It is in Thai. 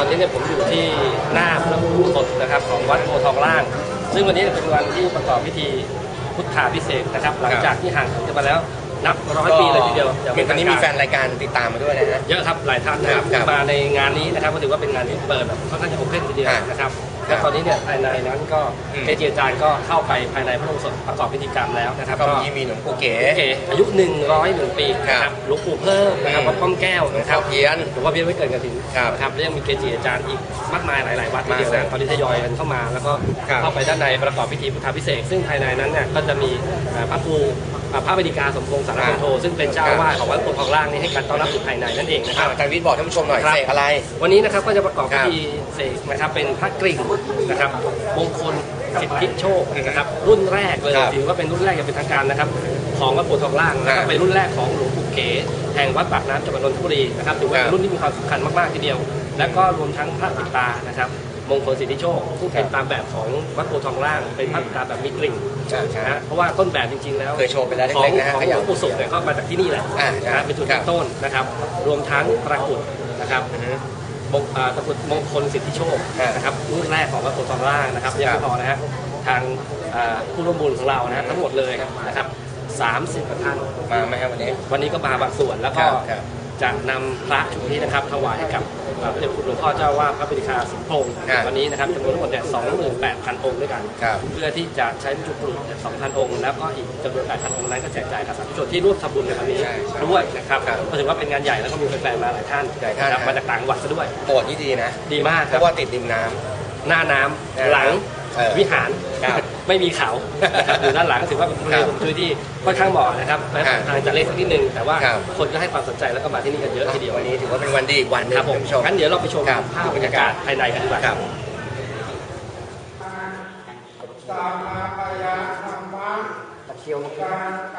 อนนี้เนี่ยผมอยู่ที่หน้าพระพุทธสดนะครับของวัดโพทองล่าง ซึ่งวันนี้เป็นวันที่ประกอบพิธีพุทธาพิเศษกนะครับ หลังจากที่ห่างหายกันมาแล้วนับร้อยปีเลยทีเดียวอย่างมีเป็ตอนนี้มีแฟทางนรายการติดตามมาด้วยนะฮะเยอะครับหลายท่านนะครับครับมาในงานนี้นะครับก็ถือว่าเป็นงานที่เปิดแบบค่อนข้างจะโอเพนทีเดียวอ่านะครับครัและบตอนนี้เนี่ยภายในนั้นก็อืมเจเจอาจารย์ก็เข้าไปภายในพระอุโบสถประกอบพิธีกรรมแล้วนะครับ ก็มีมีหนุ่มกูเก๋ โอเคอายุ 101 ปีนะคครัรับบหลวงปู่เพิ่มนะครับอืมวัดป้อมแก้วนะครับเพี้ยนหลวงพ่อเพี้ยนไม่เกินกระถิ่นครับนะครับแล้วยังมีเกจิอาจารย์อีกมากมายหลาย ๆ วัดทีเดียวมากนะตอนนี้ทยอยกันเข้ามา แล้วก็ครับเข้าไปด้านในประกอบพิธีพุทธาพิเศษกซึ่งภายในนั้นเนี่ยก็จะมีเอ่อพระครูเอ่อพระบดิกาสมพงษ์สารพันโทซึ่งเป็นเจ้าอาวาสของวัดโพธิ์ทองล่างนี่ให้การต้อนรับอยู่ภายในนั่นเองนะคอ่ารับ อาจารย์วิทย์บอกท่านผู้ชมหน่อยครับ เสกอะไร วันนี้นะครับก็จะประกอบคพิรับธีเสกนะครับเป็นพระกริ่งนะครับมงคลสิทธิโชคนะครับรุ่นแรกเลยครับถือว่าเป็นรุ่นแรกอย่างเป็นทางการนะครับ ของวัดโพธิ์ทองล่างแล้วก็ครับเป็นรุ่นแรกของหลวงปู่เก๋แห่งวัดปากน้ำจังหวัดนนทบุรีนะครับถือว่าครับเป็นรุ่นที่มีความสำคัญมากๆทีเดียว และก็รวมทั้งพระปิดตานะครับมงคลสิทธิโชคซึ่งเป็นครับตามแบบของวัดโพธิ์ทองล่างเป็นพระปิดตาแบบมีกริ่งใช่ใช่นะฮะเพราะว่าต้นแบบจริงๆแล้วเคยโชว์ไปแล้วของเล็กๆนะฮะของขหลยับวงปู่สุขเนี่ยก็มาจากที่นี่แหละอ่าใช่นะฮะเป็นจุดครับเริ่มต้นนะครับ รวมทั้งประกุดนะครับอือฮึ มงอ่าตะกรุดมงคลสิทธิโชคครับนะครับรุ่นแรกของวัดโพธิ์ทองล่างนะครับยังครัไม่บพอนะฮะทางอ่าผู้ร่วมบุญของเรานะฮะทั้งหมดเลยนะครับ30กว่าท่านมาไหมครับวันนี้วันนี้ก็มาบางส่วนแล้วก็ครับครับ จะนำพระชุดนี้นะครับถวายให้กับอ่าพระเดชคุณหลวงพ่อเจ้าว่าพระปิฎกาสิงห์พงศ์ครับวันนี้นะครับจำนวนทั้งหมดเนี่ย28,000 องค์ด้วยกัน ครับ เพื่อที่จะใช้บรรจุปลุก2,000 องค์ แล้วก็อีกจำนวน 8,000 องค์นั้นก็แจกจ่ายกับสาธุชนที่ร่วมทำบุญในครั้งนี้ใช่ใช่ด้วยนะครับครับก็ถือว่าเป็นงานใหญ่แล้วก็มีแฟนๆมาหลายท่านหลายท่านนะครับครับมาจากต่างจังหวัดซะด้วย โบสถ์นี่ดีนะ ดีมากเพครับ ราะว่าติดริมน้ำ หน้าน้หน้าำหลังเออวิหารครับ ไม่มีเขานะครับอยู่ด้านหลังก็ถือว่าเป็นครับพื้นที่ค่อนข้างเหมาะนะครับและครับทางจะเล็กสักนิดนึงแต่ว่าครับคนก็ให้ความสนใจแล้วก็มาที่นี่กันเยอะทีเดียววันนี้ถือว่าเป็นวันดีอีกวันหนึงครับผมท่านผู้ชม งั้นเดี๋ยวเราไปชมครับ ภาพบรรยากาศภายในกันดีกว่าครับสามาปยาธรรมะตะเคียวการก